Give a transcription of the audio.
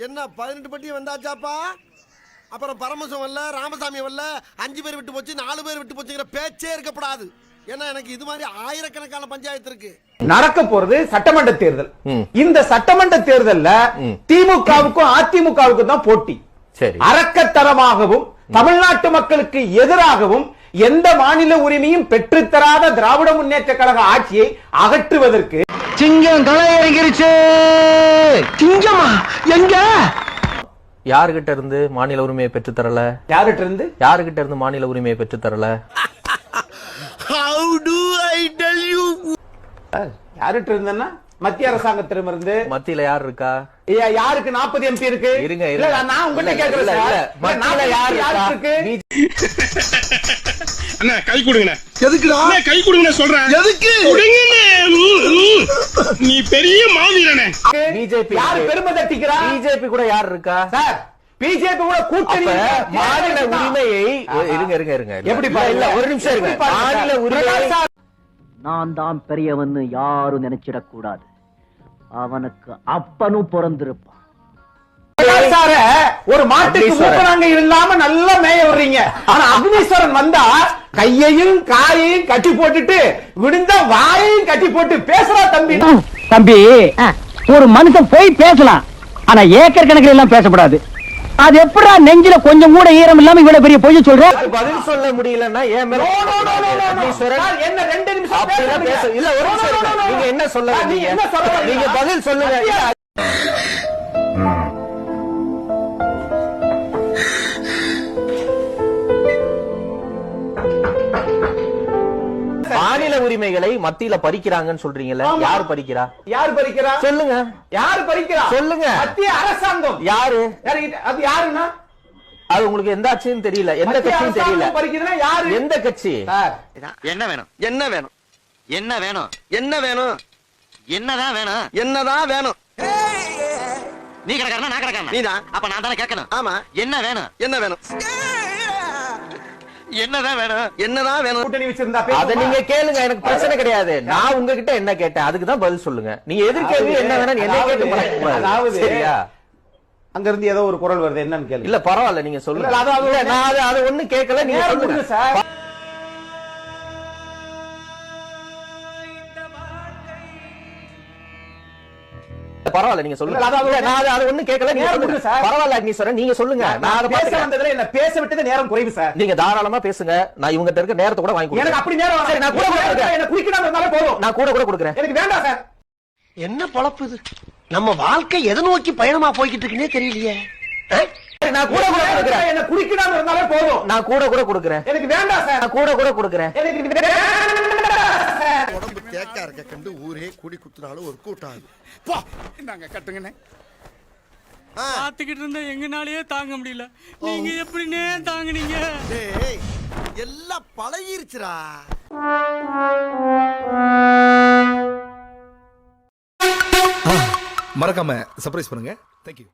என்ன பதினெட்டு பட்டி வந்தாச்சாப்பா? அப்புறம் பரமசம் வரல ராமசாமி வரல அஞ்சு பேர் விட்டு போச்சு நாலு பேர் விட்டு போச்சுங்கிற பேச்சே இருக்கப்படாது ஏன்னா எனக்கு இது மாதிரி ஆயிரக்கணக்கான பஞ்சாயத்து இருக்கு. நடக்க போறது சட்டமன்ற தேர்தல். இந்த சட்டமன்ற தேர்தல்ல. திமுகவுக்கும் அதிமுகவுக்கும் தான் போட்டி. சரி. அரக்கத்தனமாகவும் தமிழ்நாட்டு மக்களுக்கு எதிராகவும் எந்த மாநில உரிமையும் பெற்றுத்தராத திராவிட முன்னேற்ற கழக ஆட்சியை அகற்றுவதற்கு சிங்கம் களை இறங்கிருச்சு சிங்கமா? எங்க? யாருகிட்ட இருந்து மாநில உரிமையை பெற்று தரல? யார்கிட்ட இருந்து? யாருகிட்ட இருந்து மாநில உரிமையை பெற்று தரல? How to I tell you யார்கிட்ட இருந்தன்னா? மத்திய அரசாங்கத்திடமிருந்து மத்தியில யார் இருக்கா? யாருக்கு? 40 எம்பி இருக்கு. இருங்க இல்ல, நான் உங்ககிட்ட கேக்குறேன் இல்ல, சார். இல்ல. இல்ல, மத்தியில 40 யார் யாருக்கு? இருக்கா அண்ணா கை கொடுங்கண்ணே. எதுக்குடா? அண்ணா, கை கொடுங்கண்ணே சொல்றேன். எதுக்கு. நீ பெரிய மாவீரனே. பிஜேபி யாரு பெருமை தட்டிக்கிறா? பிஜேபி கூட யார் இருக்கா? சார் பிஜேபி கூட கூட்டணி. மாநில உரிமையை. இருங்க இருங்க இருங்க எப்படி இல்ல, ஒரு நிமிஷம் இருங்க. மாநில? உரிமை நான் தான் பெரியவன்னு யாரும் நினைச்சிடக் கூடாது அவனுக்கு அப்பனும் பிறந்திருப்பான். சார ஒரு மாட்டுக்கு. மூக்கனாங்க இல்லாம நல்லா மேய விடுறீங்க ஆனா அக்னீஸ்வரன் வந்தா கையையும் காயையும் கட்டி போட்டுட்டு விழுந்தா வாயையும் கட்டி போட்டு பேசுறா தம்பி. தம்பி ஒரு மனுஷன் போய் பேசலாம். ஆனா ஏக்கர் கணக்கில் எல்லாம் பேசக்கூடாது அது எப்படா நெஞ்சில கொஞ்சம் கூட ஈரம் இல்லாம இவ்வளவு பெரிய பொய்ய சொல்ற? பதில் சொல்ல முடியலன்னா ஏன் என்ன ரெண்டு நிமிஷம் பேச? இல்ல ஒரு நிமிஷம். நீங்க என்ன சொல்ல? நீங்க பதில் சொல்லுங்க. மாநில உரிமைகளை மத்தியில பறிக்கிறாங்கன்னு சொல்றீங்கல்ல. யார் பறிக்கிறா? யார் பறிக்கிறா? சொல்லுங்க. யார் பறிக்கிறா? சொல்லுங்க. மத்திய அரசாங்கம். யாரு? அது யாருன்னா? அது உங்களுக்கு எந்த ஆட்சின்னு தெரியல. எந்த கட்சியும் தெரியல. யாரு? எந்த கட்சி? சார். என்ன வேணும்? என்ன வேணும்? என்ன வேணும்? என்ன வேணும்? என்னதான் வேணும்? என்னதான் வேணும்? நீ கிடக்காரனா நான் கிடக்காரனா நீதான். அப்ப நான் தானே கேட்கணும். ஆமா. என்ன வேணும்? என்ன வேணும்? என்னதான் வேணும்? என்னதான் வேணும்? கூட்டணி வச்சிருந்தா அத? நீங்க கேளுங்க எனக்கு பிரச்சனை கிடையாது. நான் உங்ககிட்ட என்ன கேட்டேன் அதுக்கு தான் பதில் சொல்லுங்க. நீங்க எதிர்கேள்வி என்ன வேணும் என்ன கேட்டு அதாவது- சரியா? அங்க இருந்து ஏதோ ஒரு குரல் வருது என்னன்னு கேளு இல்ல பரவாயில்ல நீங்க சொல்லுங்க. இல்ல, அது- அது- நான் அது ஒண்ணு கேட்கல நீங்க சார். பரவாயில்ல நீங்க சொல்லுங்க. நான் அது ஒண்ணு கேட்கல. நீங்க. பரவாயில்ல சொல்ற நீங்க சொல்லுங்க. நான் பேச. வந்ததுல என்ன பேச விட்டது நேரம் குறைவு சார். நீங்க தாராளமா பேசுங்க. நான் இவங்க இருக்க நேரத்தை கூட வாங்கி எனக்கு அப்படி நேரம் சரி, நான் கூட. என்ன குடிக்கணும் இருந்தாலே போதும். நான் கூட கூட கொடுக்குறேன். எனக்கு வேண்டாம் சார். என்ன பொழப்பு இது? நம்ம வாழ்க்கை எதை நோக்கி பயணமா போய்கிட்டு இருக்குன்னே தெரியலையே. நான் கூட கூட கொடுக்குறேன். என்ன குடிக்கணும் இருந்தாலே போதும். நான் கூட கூட கொடுக்குறேன். எனக்கு வேண்டாம் சார். நான் கூட கூட கொடுக்குறேன். எனக்கு. உடம்பு தேக்கா இருக்க கண்டு ஊரே கூடி குத்துனாலும் ஒரு கூட்டம். போ. நாங்க கட்டுங்கண்ணே. ஆ, பார்த்துக்கிட்டு இருந்தா எங்கனாலயே தாங்க முடியல. நீங்க எப்படின்னே தாங்குனீங்க? டேய் எல்லாம் பழகிருச்சுடா. மறக்காம சர்ப்ரைஸ் பண்ணுங்க. தேங்க்யூ